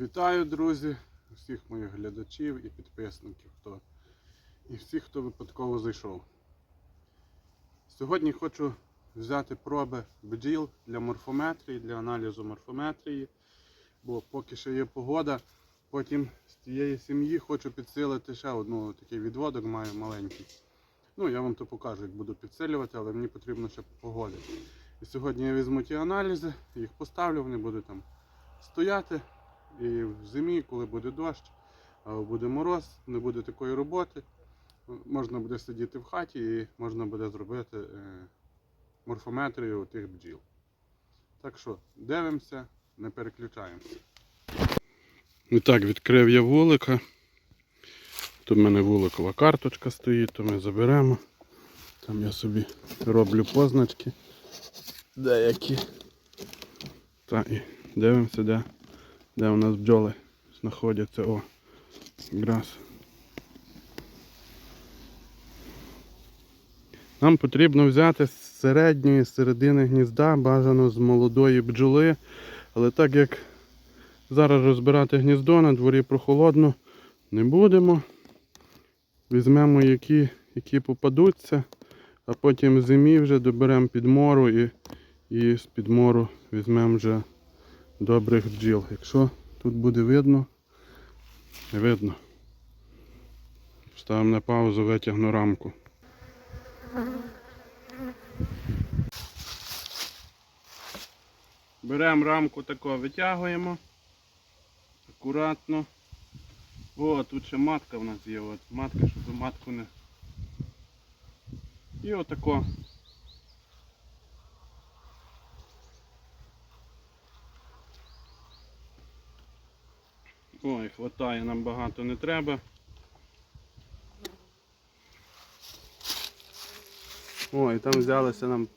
Вітаю, друзі, всіх моїх глядачів і підписників, хто і всіх, хто випадково зайшов. Сьогодні хочу взяти проби бджіл для морфометрії, для аналізу морфометрії, бо поки ще є погода, потім з тієї сім'ї хочу підсилити ще одну такий відводок, маю маленький. Ну, я вам то покажу, як буду підсилювати, але мені потрібно ще погода. І сьогодні я візьму ті аналізи, їх поставлю, вони будуть там стояти. І в зимі, коли буде дощ, буде мороз, не буде такої роботи, можна буде сидіти в хаті і можна буде зробити е, морфометрію тих бджіл. Так що, дивимося, не переключаємося. І так, відкрив я вулика. Тут в мене вуликова карточка стоїть, то ми заберемо. Там я собі роблю позначки деякі. Та і дивимося, де, де у нас бджоли знаходяться. О, якраз. Нам потрібно взяти з середньої середини гнізда, бажано з молодої бджоли. Але так як зараз розбирати гніздо, на дворі прохолодно, не будемо. Візьмемо які, які попадуться, а потім зимі вже доберемо підмору і, і з підмору візьмемо вже добрих бджіл. Якщо тут буде видно, не видно. Ставимо на паузу, витягну рамку. Беремо рамку тако, витягуємо. Акуратно. О, тут ще матка в нас є. От. Матка, щоб матку не. І отако. Ой, хватає, нам багато не треба. Ой, там взялося нам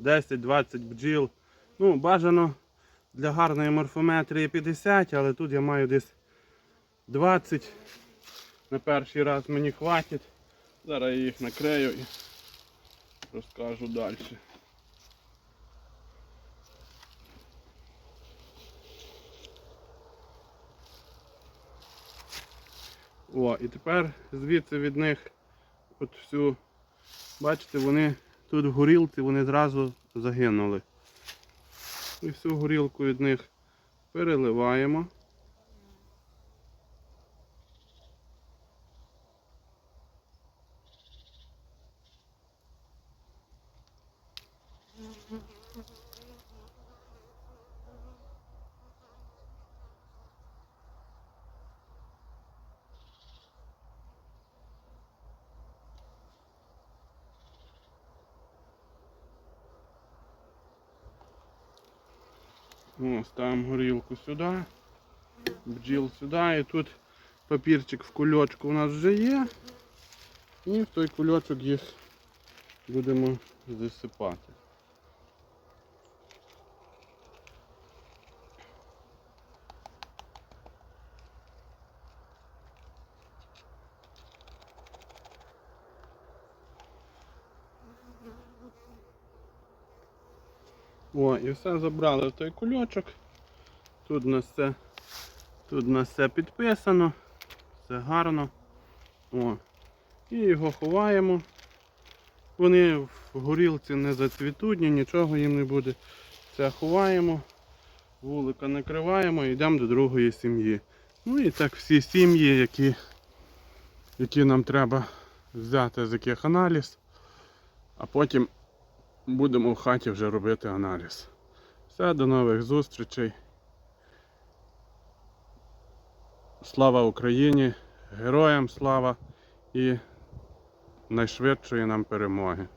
10-20 бджіл. Ну, бажано для гарної морфометрії 50, але тут я маю десь 20. На перший раз мені хватить. Зараз я їх накрию і розкажу далі. О, і тепер звідси від них от всю, бачите, вони тут в горілці вони зразу загинули. І всю горілку від них переливаємо. О, ставимо горілку сюди, бджіл сюди і тут папірчик в кульочку у нас вже є. І в той кульочок їх будемо засипати. О, і все забрали той кульочок. Тут у нас все, тут у все підписано, все гарно. О. І його ховаємо. Вони в горілці не зацвітуть, нічого їм не буде. Це ховаємо, вулика накриваємо і йдемо до другої сім'ї. Ну і так всі сім'ї, які, які нам треба взяти з яких аналіз, а потім будемо в хаті вже робити аналіз. Все, до нових зустрічей. Слава Україні! Героям слава і найшвидшої нам перемоги.